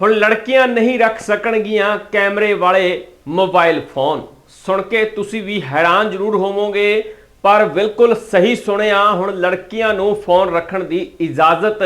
ਹੁਣ ਲੜਕੀਆਂ ਨਹੀਂ ਰੱਖ ਸਕਣਗੀਆਂ ਕੈਮਰੇ ਵਾਲੇ ਮੋਬਾਈਲ ਫੋਨ। ਸੁਣ ਕੇ ਤੁਸੀਂ ਵੀ ਹੈਰਾਨ ਜ਼ਰੂਰ ਹੋਵੋਗੇ, ਪਰ ਬਿਲਕੁਲ ਸਹੀ ਸੁਣਿਆ, ਹੁਣ ਲੜਕੀਆਂ ਨੂੰ ਫੋਨ ਰੱਖਣ ਦੀ ਇਜਾਜ਼ਤ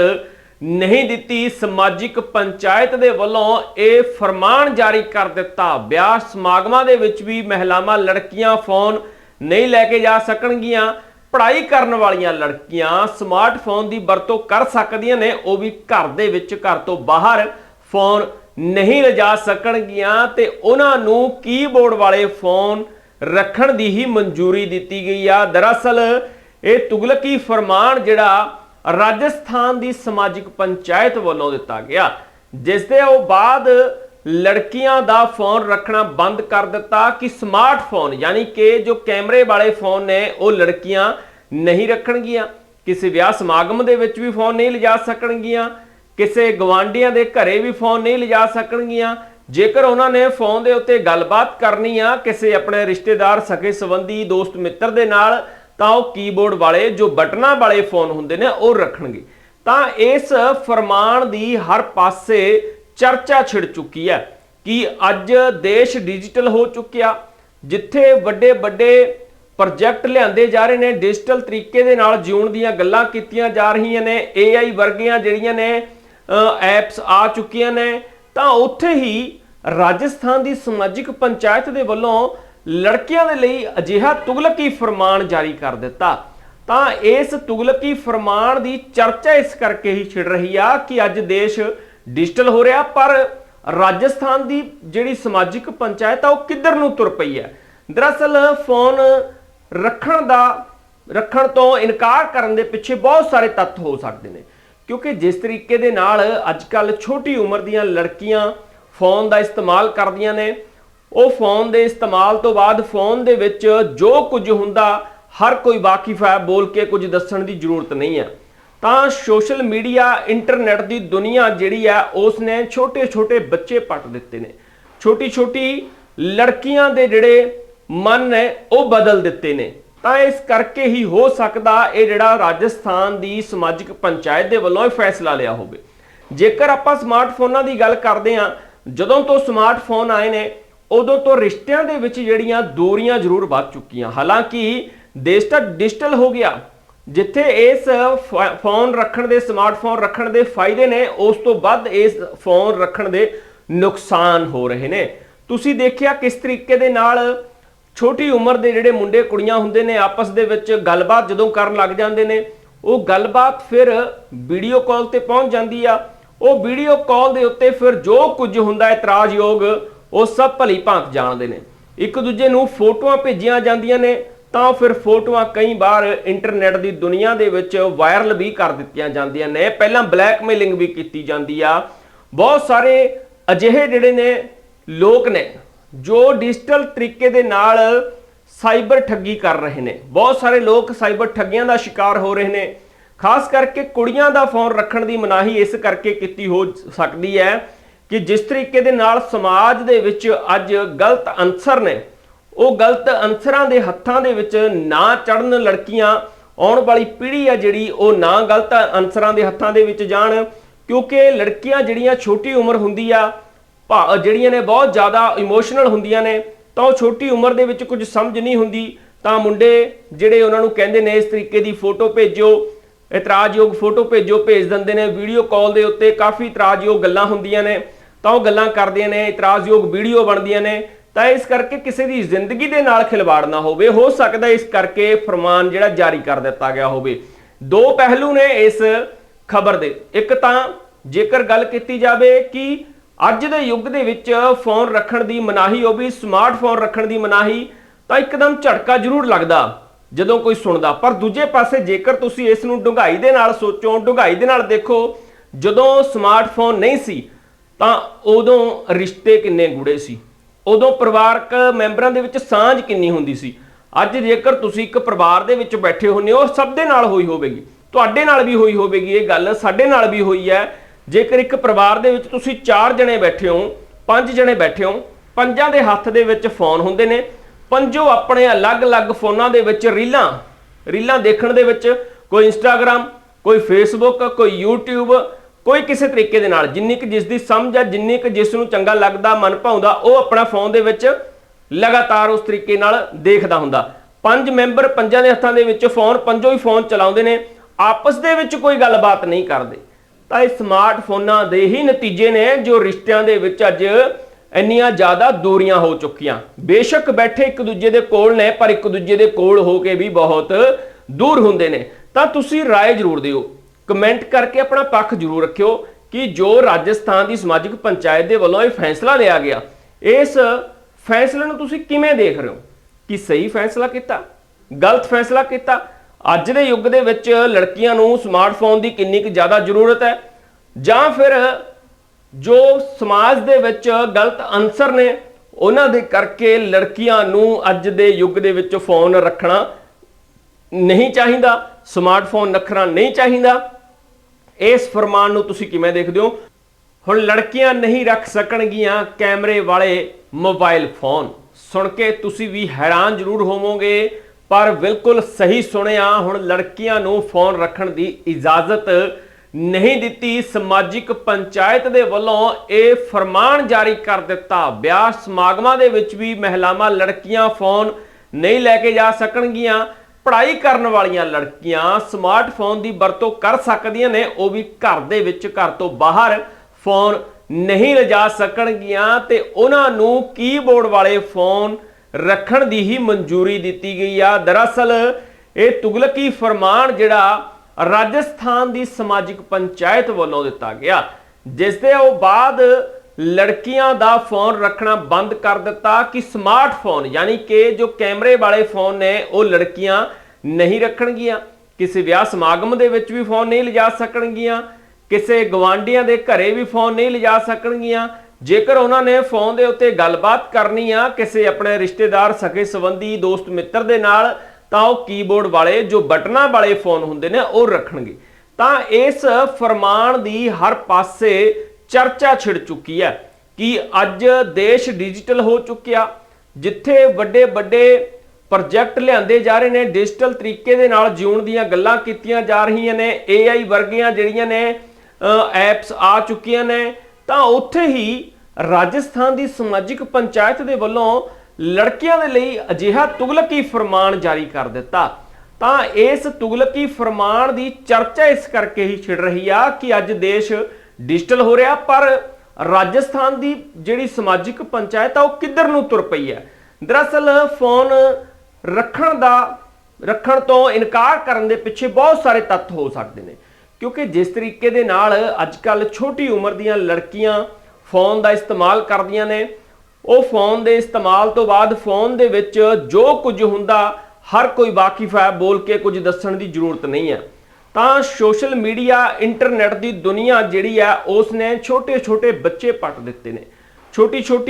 ਨਹੀਂ ਦਿੱਤੀ। ਸਮਾਜਿਕ ਪੰਚਾਇਤ ਦੇ ਵੱਲੋਂ ਇਹ ਫਰਮਾਨ ਜਾਰੀ ਕਰ ਦਿੱਤਾ। ਵਿਆਹ ਸਮਾਗਮਾਂ ਦੇ ਵਿੱਚ ਵੀ ਮਹਿਲਾਵਾਂ ਲੜਕੀਆਂ ਫੋਨ ਨਹੀਂ ਲੈ ਕੇ ਜਾ ਸਕਣਗੀਆਂ। ਪੜ੍ਹਾਈ ਕਰਨ ਵਾਲੀਆਂ ਲੜਕੀਆਂ ਸਮਾਰਟਫੋਨ ਦੀ ਵਰਤੋਂ ਕਰ ਸਕਦੀਆਂ ਨੇ, ਉਹ ਵੀ ਘਰ ਦੇ ਵਿੱਚ, ਘਰ ਤੋਂ ਬਾਹਰ। ਫੋਨ ਨਹੀਂ ਲਿਜਾ ਸਕਣਗੀਆਂ ਤੇ ਉਹਨਾਂ ਨੂੰ ਕੀਬੋਰਡ ਵਾਲੇ ਫੋਨ ਰੱਖਣ ਦੀ ਹੀ ਮਨਜ਼ੂਰੀ ਦਿੱਤੀ ਗਈ ਆ। ਦਰਅਸਲ, ਇਹ ਤੁਗਲਕੀ ਫਰਮਾਨ ਜਿਹੜਾ ਰਾਜਸਥਾਨ ਦੀ ਸਮਾਜਿਕ ਪੰਚਾਇਤ ਵੱਲੋਂ ਦਿੱਤਾ ਗਿਆ, ਜਿਸ ਦੇ ਉਹ ਬਾਅਦ ਲੜਕੀਆਂ ਦਾ ਫੋਨ ਰੱਖਣਾ ਬੰਦ ਕਰ ਦਿੱਤਾ ਕਿ ਸਮਾਰਟਫੋਨ ਯਾਨੀ ਕਿ ਜੋ ਕੈਮਰੇ ਵਾਲੇ ਫੋਨ ਨੇ, ਉਹ ਲੜਕੀਆਂ ਨਹੀਂ ਰੱਖਣਗੀਆਂ। ਕਿਸੇ ਵਿਆਹ ਸਮਾਗਮ ਦੇ ਵਿੱਚ ਵੀ ਫੋਨ ਨਹੀਂ ਲਿਜਾ ਸਕਣਗੀਆਂ। ਕਿਸੇ ਗਵਾਂਡੀਆਂ ਦੇ ਘਰੇ ਵੀ ਫੋਨ ਨਹੀਂ ਲਿਜਾ ਸਕਣਗੀਆਂ। ਜੇਕਰ ਉਹਨਾਂ ਨੇ ਫੋਨ ਦੇ ਉੱਤੇ ਗੱਲਬਾਤ ਕਰਨੀ ਆ, ਕਿਸੇ ਆਪਣੇ ਰਿਸ਼ਤੇਦਾਰ ਸਕੇ ਸੰਬੰਧੀ ਦੋਸਤ ਮਿੱਤਰ ਦੇ ਨਾਲ, ਤਾਂ ਉਹ ਕੀਬੋਰਡ ਵਾਲੇ ਜੋ ਬਟਨਾਂ ਵਾਲੇ ਫੋਨ ਹੁੰਦੇ ਨੇ, ਉਹ ਰੱਖਣਗੇ। ਤਾਂ ਇਸ ਫਰਮਾਨ ਦੀ ਹਰ ਪਾਸੇ ਚਰਚਾ ਛਿੜ ਚੁੱਕੀ ਹੈ ਕਿ ਅੱਜ ਦੇਸ਼ ਡਿਜੀਟਲ ਹੋ ਚੁੱਕਿਆ, ਜਿੱਥੇ ਵੱਡੇ ਵੱਡੇ ਪ੍ਰੋਜੈਕਟ ਲਿਆਂਦੇ ਜਾ ਰਹੇ ਨੇ, ਡਿਜੀਟਲ ਤਰੀਕੇ ਦੇ ਨਾਲ ਜਿਉਣ ਦੀਆਂ ਗੱਲਾਂ ਕੀਤੀਆਂ ਜਾ ਰਹੀਆਂ ਨੇ AI ਵਰਗੀਆਂ ਜਿਹੜੀਆਂ ਨੇ ਐਪਸ ਆ ਚੁੱਕੀਆਂ ਨੇ, ਤਾਂ ਉੱਥੇ ਹੀ ਰਾਜਸਥਾਨ ਦੀ ਸਮਾਜਿਕ ਪੰਚਾਇਤ ਦੇ ਵੱਲੋਂ ਲੜਕੀਆਂ ਦੇ ਲਈ ਅਜਿਹਾ ਤੁਗਲਕੀ ਫਰਮਾਨ ਜਾਰੀ ਕਰ ਦਿੱਤਾ। ਤਾਂ ਇਸ ਤੁਗਲਕੀ ਫਰਮਾਨ ਦੀ ਚਰਚਾ ਇਸ ਕਰਕੇ ਹੀ ਛਿੜ ਰਹੀ ਆ ਕਿ ਅੱਜ ਦੇਸ਼ ਡਿਜੀਟਲ ਹੋ ਰਿਹਾ, ਪਰ ਰਾਜਸਥਾਨ ਦੀ ਜਿਹੜੀ ਸਮਾਜਿਕ ਪੰਚਾਇਤ ਆ, ਉਹ ਕਿੱਧਰ ਨੂੰ ਤੁਰ ਪਈ ਹੈ? ਦਰਅਸਲ ਫੋਨ ਰੱਖਣ ਦਾ, ਰੱਖਣ ਤੋਂ ਇਨਕਾਰ ਕਰਨ ਦੇ ਪਿੱਛੇ ਬਹੁਤ ਸਾਰੇ ਤੱਥ ਹੋ ਸਕਦੇ ਨੇ। ਕਿਉਂਕਿ ਜਿਸ ਤਰੀਕੇ ਦੇ ਨਾਲ ਅੱਜ ਅੱਜਕੱਲ ਛੋਟੀ ਉਮਰ ਦੀਆਂ ਲੜਕੀਆਂ ਫੋਨ ਦਾ ਇਸਤੇਮਾਲ ਕਰਦੀਆਂ ਨੇ, ਉਹ ਫੋਨ ਦੇ ਇਸਤੇਮਾਲ ਤੋਂ ਬਾਅਦ ਫੋਨ ਦੇ ਵਿੱਚ ਜੋ ਕੁਝ ਹੁੰਦਾ, ਹਰ ਕੋਈ ਵਾਕਿਫ ਹੈ, ਬੋਲ ਕੇ ਕੁਝ ਦੱਸਣ ਦੀ ਜ਼ਰੂਰਤ ਨਹੀਂ ਹੈ। ਤਾਂ ਸੋਸ਼ਲ ਮੀਡੀਆ, ਇੰਟਰਨੈਟ ਦੀ ਦੁਨੀਆ ਜਿਹੜੀ ਹੈ ਉਸ ਨੇ ਛੋਟੇ-ਛੋਟੇ ਬੱਚੇ ਪੱਟ ਦਿੱਤੇ ਨੇ। ਛੋਟੀ-ਛੋਟੀ ਲੜਕੀਆਂ ਦੇ ਜਿਹੜੇ ਮਨ ਨੇ, ਉਹ ਬਦਲ ਦਿੱਤੇ ਨੇ। ਤਾਂ ਇਸ ਕਰਕੇ ਹੀ ਹੋ ਸਕਦਾ ਇਹ ਜਿਹੜਾ ਰਾਜਸਥਾਨ ਦੀ ਸਮਾਜਿਕ ਪੰਚਾਇਤ ਦੇ ਵੱਲੋਂ ਇਹ ਫੈਸਲਾ ਲਿਆ ਹੋਵੇ। ਜੇਕਰ ਆਪਾਂ ਸਮਾਰਟਫੋਨਾਂ ਦੀ ਗੱਲ ਕਰਦੇ ਹਾਂ, ਜਦੋਂ ਤੋਂ ਸਮਾਰਟਫੋਨ ਆਏ ਨੇ, ਉਦੋਂ ਤੋਂ ਰਿਸ਼ਤਿਆਂ ਦੇ ਵਿੱਚ ਜਿਹੜੀਆਂ ਦੂਰੀਆਂ ਜ਼ਰੂਰ ਵੱਧ ਚੁੱਕੀਆਂ। ਹਾਲਾਂਕਿ ਦੇਸ਼ ਤਾਂ ਡਿਜੀਟਲ ਹੋ ਗਿਆ। ਜਿੱਥੇ ਇਸ ਫੋਨ ਰੱਖਣ ਦੇ, ਸਮਾਰਟਫੋਨ ਰੱਖਣ ਦੇ ਫਾਇਦੇ ਨੇ, ਉਸ ਤੋਂ ਵੱਧ ਇਸ ਫੋਨ ਰੱਖਣ ਦੇ ਨੁਕਸਾਨ ਹੋ ਰਹੇ ਨੇ। ਤੁਸੀਂ ਦੇਖਿਆ ਕਿਸ ਤਰੀਕੇ ਦੇ ਨਾਲ ਛੋਟੀ ਉਮਰ ਦੇ ਜਿਹੜੇ ਮੁੰਡੇ ਕੁੜੀਆਂ ਹੁੰਦੇ ਨੇ ਆਪਸ ਦੇ ਵਿੱਚ ਗੱਲਬਾਤ ਜਦੋਂ ਕਰਨ ਲੱਗ ਜਾਂਦੇ ਨੇ, ਉਹ ਗੱਲਬਾਤ ਫਿਰ ਵੀਡੀਓ ਕਾਲ ਤੇ ਪਹੁੰਚ ਜਾਂਦੀ ਆ। ਉਹ ਵੀਡੀਓ ਕਾਲ ਦੇ ਉੱਤੇ ਫਿਰ ਜੋ ਕੁਝ ਹੁੰਦਾ ਇਤਰਾਜ਼ਯੋਗ, ਉਹ ਸਭ ਭਲੀ ਭਾਂਤ ਜਾਣਦੇ ਨੇ। ਇੱਕ ਦੂਜੇ ਨੂੰ ਫੋਟੋਆਂ ਭੇਜੀਆਂ ਜਾਂਦੀਆਂ ਨੇ, ਤਾਂ ਫਿਰ ਫੋਟੋਆਂ ਕਈ ਵਾਰ ਇੰਟਰਨੈਟ ਦੀ ਦੁਨੀਆ ਦੇ ਵਿੱਚ ਵਾਇਰਲ ਵੀ ਕਰ ਦਿੱਤੀਆਂ ਜਾਂਦੀਆਂ ਨੇ। ਪਹਿਲਾਂ ਬਲੈਕਮੇਲਿੰਗ ਵੀ ਕੀਤੀ ਜਾਂਦੀ ਆ। ਬਹੁਤ ਸਾਰੇ ਅਜਿਹੇ ਜਿਹੜੇ ਨੇ ਲੋਕ ਨੇ ਜੋ ਡਿਜੀਟਲ ਤਰੀਕੇ ਦੇ ਨਾਲ ਸਾਈਬਰ ਠੱਗੀ ਕਰ ਰਹੇ ਨੇ। ਬਹੁਤ ਸਾਰੇ ਲੋਕ ਸਾਈਬਰ ਠੱਗੀਆਂ ਦਾ ਸ਼ਿਕਾਰ ਹੋ ਰਹੇ ਨੇ। ਖਾਸ ਕਰਕੇ ਕੁੜੀਆਂ ਦਾ ਫੋਨ ਰੱਖਣ ਦੀ ਮਨਾਹੀ ਇਸ ਕਰਕੇ ਕੀਤੀ ਹੋ ਸਕਦੀ ਹੈ ਕਿ ਜਿਸ ਤਰੀਕੇ ਦੇ ਨਾਲ ਸਮਾਜ ਦੇ ਵਿੱਚ ਅੱਜ ਗਲਤ ਅਨਸਰ ਨੇ, ਉਹ ਗਲਤ ਅਨਸਰਾਂ ਦੇ ਹੱਥਾਂ ਦੇ ਵਿੱਚ ਨਾ ਚੜਨ ਲੜਕੀਆਂ ਆਉਣ ਵਾਲੀ ਪੀੜ੍ਹੀ ਆ ਜਿਹੜੀ ਉਹ ਨਾ ਗਲਤ ਅਨਸਰਾਂ ਦੇ ਹੱਥਾਂ ਦੇ ਵਿੱਚ ਜਾਣ, ਕਿਉਂਕਿ ਲੜਕੀਆਂ ਜਿਹੜੀਆਂ ਛੋਟੀ ਉਮਰ ਹੁੰਦੀ ਆ ਜਿਹੜੀਆਂ ਨੇ ਬਹੁਤ ਜ਼ਿਆਦਾ ਇਮੋਸ਼ਨਲ ਹੁੰਦੀਆਂ ਨੇ, ਤਾਂ ਉਹ ਛੋਟੀ ਉਮਰ ਦੇ ਵਿੱਚ ਕੁਝ ਸਮਝ ਨਹੀਂ ਹੁੰਦੀ, ਤਾਂ ਮੁੰਡੇ ਜਿਹੜੇ ਉਹਨਾਂ ਨੂੰ ਕਹਿੰਦੇ ਨੇ ਇਸ ਤਰੀਕੇ ਦੀ ਫੋਟੋ ਭੇਜੋ ਇਤਰਾਜ਼ਯੋਗ ਫੋਟੋ ਭੇਜੋ ਭੇਜ ਦਿੰਦੇ ਨੇ ਵੀਡੀਓ ਕਾਲ ਦੇ ਉੱਤੇ ਕਾਫੀ ਇਤਰਾਜ਼ਯੋਗ ਗੱਲਾਂ ਹੁੰਦੀਆਂ ਨੇ, ਤਾਂ ਉਹ ਗੱਲਾਂ ਕਰਦੀਆਂ ਨੇ, ਇਤਰਾਜ਼ਯੋਗ ਵੀਡੀਓ ਬਣਦੀਆਂ ਨੇ, ਤਾਂ ਇਸ ਕਰਕੇ ਕਿਸੇ ਦੀ ਜ਼ਿੰਦਗੀ ਦੇ ਨਾਲ ਖਿਲਵਾੜ ਨਾ ਹੋਵੇ, ਹੋ ਸਕਦਾ ਇਸ ਕਰਕੇ ਫਰਮਾਨ ਜਿਹੜਾ ਜਾਰੀ ਕਰ ਦਿੱਤਾ ਗਿਆ ਹੋਵੇ। ਦੋ ਪਹਿਲੂ ਨੇ ਇਸ ਖਬਰ ਦੇ। ਇੱਕ ਤਾਂ ਜੇਕਰ ਗੱਲ ਕੀਤੀ ਜਾਵੇ ਕਿ ਅੱਜ ਦੇ ਯੁੱਗ ਦੇ ਵਿੱਚ ਫੋਨ ਰੱਖਣ ਦੀ ਮਨਾਹੀ, ਉਹ ਵੀ ਸਮਾਰਟਫੋਨ ਰੱਖਣ ਦੀ ਮਨਾਹੀ, ਤਾਂ ਇੱਕਦਮ ਝਟਕਾ ਜ਼ਰੂਰ ਲੱਗਦਾ, ਜਦੋਂ ਕੋਈ ਸੁਣਦਾ। ਪਰ ਦੂਜੇ ਪਾਸੇ ਜੇਕਰ ਤੁਸੀਂ ਇਸ ਨੂੰ ਡੂੰਘਾਈ ਦੇ ਨਾਲ ਸੋਚੋ, ਡੂੰਘਾਈ ਦੇ ਨਾਲ ਦੇਖੋ, ਜਦੋਂ ਸਮਾਰਟਫੋਨ ਨਹੀਂ ਸੀ, ਤਾਂ ਉਦੋਂ ਰਿਸ਼ਤੇ ਕਿੰਨੇ ਗੂੜੇ ਸੀ। ਉਦੋਂ ਪਰਿਵਾਰਕ ਮੈਂਬਰਾਂ ਦੇ ਵਿੱਚ ਸਾਂਝ ਕਿੰਨੀ ਹੁੰਦੀ ਸੀ। ਅੱਜ ਜੇਕਰ ਤੁਸੀਂ ਇੱਕ ਪਰਿਵਾਰ ਦੇ ਵਿੱਚ ਬੈਠੇ ਹੁੰਨੇ ਹੋ ਸਭ ਦੇ ਨਾਲ ਹੋਈ ਹੋਵੇਗੀ। ਤੁਹਾਡੇ ਨਾਲ ਵੀ ਹੋਈ ਹੋਵੇਗੀ ਇਹ ਗੱਲ, ਸਾਡੇ ਨਾਲ ਵੀ ਹੋਈ ਹੈ। ਜੇਕਰ ਇੱਕ ਪਰਿਵਾਰ ਦੇ ਵਿੱਚ ਤੁਸੀਂ 4 ਜਣੇ ਬੈਠੇ ਹੋ 5 ਜਣੇ ਬੈਠੇ ਹੋ, ਪੰਜਾਂ ਦੇ ਹੱਥ ਦੇ ਵਿੱਚ ਫੋਨ ਹੁੰਦੇ ਨੇ, ਪੰਜੋ ਆਪਣੇ ਅਲੱਗ-ਅਲੱਗ ਫੋਨਾਂ ਦੇ ਵਿੱਚ ਰੀਲਾਂ ਰੀਲਾਂ ਦੇਖਣ ਦੇ ਵਿੱਚ ਕੋਈ ਇੰਸਟਾਗ੍ਰam ਕੋਈ ਫੇਸਬੁੱਕ ਕੋਈ YouTube, ਕੋਈ ਕਿਸੇ ਤਰੀਕੇ ਦੇ ਨਾਲ, ਜਿੰਨੀ ਕੁ ਜਿਸ ਦੀ ਸਮਝ ਆ, ਜਿੰਨੀ ਕੁ ਜਿਸ ਨੂੰ ਚੰਗਾ ਲੱਗਦਾ, ਮਨ ਭਾਉਂਦਾ, ਉਹ ਆਪਣਾ ਫੋਨ ਦੇ ਵਿੱਚ ਲਗਾਤਾਰ ਉਸ ਤਰੀਕੇ ਨਾਲ ਦੇਖਦਾ ਹੁੰਦਾ। ਪੰਜ ਮੈਂਬਰ ਪੰਜਾਂ ਦੇ ਹੱਥਾਂ ਦੇ ਵਿੱਚ ਫੋਨ, ਪੰਜੋ ਹੀ ਫੋਨ ਚਲਾਉਂਦੇ ਨੇ, ਆਪਸ ਦੇ ਵਿੱਚ ਕੋਈ ਗੱਲਬਾਤ ਨਹੀਂ ਕਰਦੇ। ਤਾਂ ਇਹ ਸਮਾਰਟਫੋਨਾਂ ਦੇ ਹੀ ਨਤੀਜੇ ਨੇ ਜੋ ਰਿਸ਼ਤਿਆਂ ਦੇ ਵਿੱਚ ਅੱਜ ਇੰਨੀਆਂ ਜ਼ਿਆਦਾ ਦੂਰੀਆਂ ਹੋ ਚੁੱਕੀਆਂ ਬੇਸ਼ੱਕ ਬੈਠੇ ਇੱਕ ਦੂਜੇ ਦੇ ਕੋਲ ਨੇ ਪਰ ਇੱਕ ਦੂਜੇ ਦੇ ਕੋਲ ਹੋ ਕੇ ਵੀ ਬਹੁਤ ਦੂਰ ਹੁੰਦੇ ਨੇ ਤਾਂ ਤੁਸੀਂ رائے ਜ਼ਰੂਰ ਦਿਓ ਕਮੈਂਟ ਕਰਕੇ ਆਪਣਾ ਪੱਖ ਜ਼ਰੂਰ ਰੱਖਿਓ ਕਿ ਜੋ ਰਾਜਸਥਾਨ ਦੀ ਸਮਾਜਿਕ ਪੰਚਾਇਤ ਦੇ ਵੱਲੋਂ ਇਹ ਫੈਸਲਾ ਲਿਆ ਗਿਆ ਇਸ ਫੈਸਲੇ ਨੂੰ ਤੁਸੀਂ ਕਿਵੇਂ ਦੇਖ ਰਹੇ ਹੋ ਕਿ ਸਹੀ ਫੈਸਲਾ ਕੀਤਾ ਗਲਤ ਫੈਸਲਾ ਕੀਤਾ ਅੱਜ ਦੇ ਯੁੱਗ ਦੇ ਵਿੱਚ ਲੜਕੀਆਂ ਨੂੰ ਸਮਾਰਟਫੋਨ ਦੀ ਕਿੰਨੀ ਕੁ ਜ਼ਿਆਦਾ ਜ਼ਰੂਰਤ ਹੈ? ਜਾਂ ਫਿਰ ਜੋ ਸਮਾਜ ਦੇ ਵਿੱਚ ਗਲਤ ਅਨਸਰ ਨੇ, ਉਹਨਾਂ ਦੇ ਕਰਕੇ ਲੜਕੀਆਂ ਨੂੰ ਅੱਜ ਦੇ ਯੁੱਗ ਦੇ ਵਿੱਚ ਫੋਨ ਰੱਖਣਾ ਨਹੀਂ ਚਾਹੀਦਾ ਸਮਾਰਟਫੋਨ ਰੱਖਣਾ ਨਹੀਂ ਚਾਹੀਦਾ? ਇਸ ਫਰਮਾਨ ਨੂੰ ਤੁਸੀਂ ਕਿਵੇਂ ਦੇਖਦੇ ਹੋ? ਹੁਣ ਲੜਕੀਆਂ ਨਹੀਂ ਰੱਖ ਸਕਣਗੀਆਂ ਕੈਮਰੇ ਵਾਲੇ ਮੋਬਾਈਲ ਫੋਨ ਸੁਣ ਕੇ ਤੁਸੀਂ ਵੀ ਹੈਰਾਨ ਜ਼ਰੂਰ ਹੋਵੋਗੇ ਪਰ ਬਿਲਕੁਲ ਸਹੀ ਸੁਣਿਆ, ਹੁਣ ਲੜਕੀਆਂ ਨੂੰ ਫੋਨ ਰੱਖਣ ਦੀ ਇਜਾਜ਼ਤ ਨਹੀਂ ਦਿੱਤੀ। ਸਮਾਜਿਕ ਪੰਚਾਇਤ ਦੇ ਵੱਲੋਂ ਇਹ ਫਰਮਾਨ ਜਾਰੀ ਕਰ ਦਿੱਤਾ। ਵਿਆਹ ਸਮਾਗਮਾਂ ਦੇ ਵਿੱਚ ਵੀ ਮਹਿਲਾਵਾਂ ਲੜਕੀਆਂ ਫੋਨ ਨਹੀਂ ਲੈ ਕੇ ਜਾ ਸਕਣਗੀਆਂ। ਪੜ੍ਹਾਈ ਕਰਨ ਵਾਲੀਆਂ ਲੜਕੀਆਂ ਸਮਾਰਟਫੋਨ ਦੀ ਵਰਤੋਂ ਕਰ ਸਕਦੀਆਂ ਨੇ, ਉਹ ਵੀ ਘਰ ਦੇ ਵਿੱਚ, ਘਰ ਤੋਂ ਬਾਹਰ ਫੋਨ ਨਹੀਂ ਲਿਜਾ ਸਕਣਗੀਆਂ। ਤੇ ਉਹਨਾਂ ਨੂੰ ਕੀਬੋਰਡ ਵਾਲੇ ਫੋਨ ਰੱਖਣ ਦੀ ਹੀ ਮਨਜ਼ੂਰੀ ਦਿੱਤੀ ਗਈ ਆ। ਦਰਅਸਲ ਇਹ ਤੁਗਲਕੀ ਫਰਮਾਨ ਜਿਹੜਾ ਰਾਜਸਥਾਨ ਦੀ ਸਮਾਜਿਕ ਪੰਚਾਇਤ ਵੱਲੋਂ ਦਿੱਤਾ ਗਿਆ, ਜਿਸ ਦੇ ਉਹ ਬਾਅਦ ਲੜਕੀਆਂ ਦਾ ਫੋਨ ਰੱਖਣਾ ਬੰਦ ਕਰ ਦਿੱਤਾ ਕਿ ਸਮਾਰਟਫੋਨ ਯਾਨੀ ਕਿ ਜੋ ਕੈਮਰੇ ਵਾਲੇ ਫੋਨ ਨੇ, ਉਹ ਲੜਕੀਆਂ ਨਹੀਂ ਰੱਖਣਗੀਆਂ। ਕਿਸੇ ਵਿਆਹ ਸਮਾਗਮ ਦੇ ਵਿੱਚ ਵੀ ਫੋਨ ਨਹੀਂ ਲਿਜਾ ਸਕਣਗੀਆਂ, ਕਿਸੇ ਗਵਾਂਡੀਆਂ ਦੇ ਘਰੇ ਵੀ ਫੋਨ ਨਹੀਂ ਲਿਜਾ ਸਕਣਗੀਆਂ ਜੇਕਰ ਉਹਨਾਂ ਨੇ ਫੋਨ ਦੇ ਉੱਤੇ ਗੱਲਬਾਤ ਕਰਨੀ ਆ, ਕਿਸੇ ਆਪਣੇ ਰਿਸ਼ਤੇਦਾਰ, ਸਕੇ ਸੰਬੰਧੀ, ਦੋਸਤ ਮਿੱਤਰ ਦੇ ਨਾਲ, ਤਾਂ ਉਹ ਕੀਬੋਰਡ ਵਾਲੇ, ਜੋ ਬਟਨਾਂ ਵਾਲੇ ਫੋਨ ਹੁੰਦੇ ਨੇ, ਉਹ ਰੱਖਣਗੇ। ਤਾਂ ਇਸ ਫਰਮਾਨ ਦੀ ਹਰ ਪਾਸੇ ਚਰਚਾ ਛਿੜ ਚੁੱਕੀ ਹੈ ਕਿ ਅੱਜ ਦੇਸ਼ ਡਿਜੀਟਲ ਹੋ ਚੁੱਕਿਆ। ਜਿੱਥੇ ਵੱਡੇ ਵੱਡੇ ਪ੍ਰੋਜੈਕਟ ਲਿਆਂਦੇ ਜਾ ਰਹੇ ਨੇ, ਡਿਜੀਟਲ ਤਰੀਕੇ ਦੇ ਨਾਲ ਜਿਉਣ ਦੀਆਂ ਗੱਲਾਂ ਕੀਤੀਆਂ ਜਾ ਰਹੀਆਂ ਨੇ AI ਵਰਗੀਆਂ ਜਿਹੜੀਆਂ ਨੇ ਐਪਸ ਆ ਚੁੱਕੀਆਂ ਨੇ ਤਾਂ ਉੱਥੇ ਹੀ ਰਾਜਸਥਾਨ ਦੀ ਸਮਾਜਿਕ ਪੰਚਾਇਤ ਦੇ ਵੱਲੋਂ ਲੜਕੀਆਂ ਦੇ ਲਈ ਅਜਿਹਾ ਤੁਗਲਕੀ ਫਰਮਾਨ ਜਾਰੀ ਕਰ ਦਿੱਤਾ। ਤਾਂ ਇਸ ਤੁਗਲਕੀ ਫਰਮਾਨ ਦੀ ਚਰਚਾ ਇਸ ਕਰਕੇ ਹੀ ਛਿੜ ਰਹੀ ਆ ਕਿ ਅੱਜ ਦੇਸ਼ ਡਿਜੀਟਲ ਹੋ ਰਿਹਾ, ਪਰ ਰਾਜਸਥਾਨ ਦੀ ਜਿਹੜੀ ਸਮਾਜਿਕ ਪੰਚਾਇਤ ਆ, ਉਹ ਕਿੱਧਰ ਨੂੰ ਤੁਰ ਪਈ ਹੈ? ਦਰਅਸਲ ਫੋਨ ਰੱਖਣ ਦਾ, ਰੱਖਣ ਤੋਂ ਇਨਕਾਰ ਕਰਨ ਦੇ ਪਿੱਛੇ ਬਹੁਤ ਸਾਰੇ ਤੱਥ ਹੋ ਸਕਦੇ ਨੇ। ਕਿਉਂਕਿ ਜਿਸ ਤਰੀਕੇ ਦੇ ਨਾਲ ਅੱਜ ਕੱਲ ਛੋਟੀ ਉਮਰ ਦੀਆਂ ਲੜਕੀਆਂ ਫੋਨ ਦਾ ਇਸਤੇਮਾਲ ਕਰਦੀਆਂ ਨੇ, ਉਹ ਫੋਨ ਦੇ ਇਸਤੇਮਾਲ ਤੋਂ ਬਾਅਦ ਫੋਨ ਦੇ ਵਿੱਚ ਜੋ ਕੁਝ ਹੁੰਦਾ, ਹਰ ਕੋਈ ਵਾਕਿਫ ਹੈ, ਬੋਲ ਕੇ ਕੁਝ ਦੱਸਣ ਦੀ ਜ਼ਰੂਰਤ ਨਹੀਂ ਹੈ। ਤਾਂ ਸੋਸ਼ਲ ਮੀਡੀਆ, ਇੰਟਰਨੈਟ ਦੀ ਦੁਨੀਆ ਜਿਹੜੀ ਹੈ ਉਸ ਨੇ ਛੋਟੇ ਛੋਟੇ ਬੱਚੇ ਪੱਟ ਦਿੱਤੇ ਨੇ। ਛੋਟੀ ਛੋਟੀ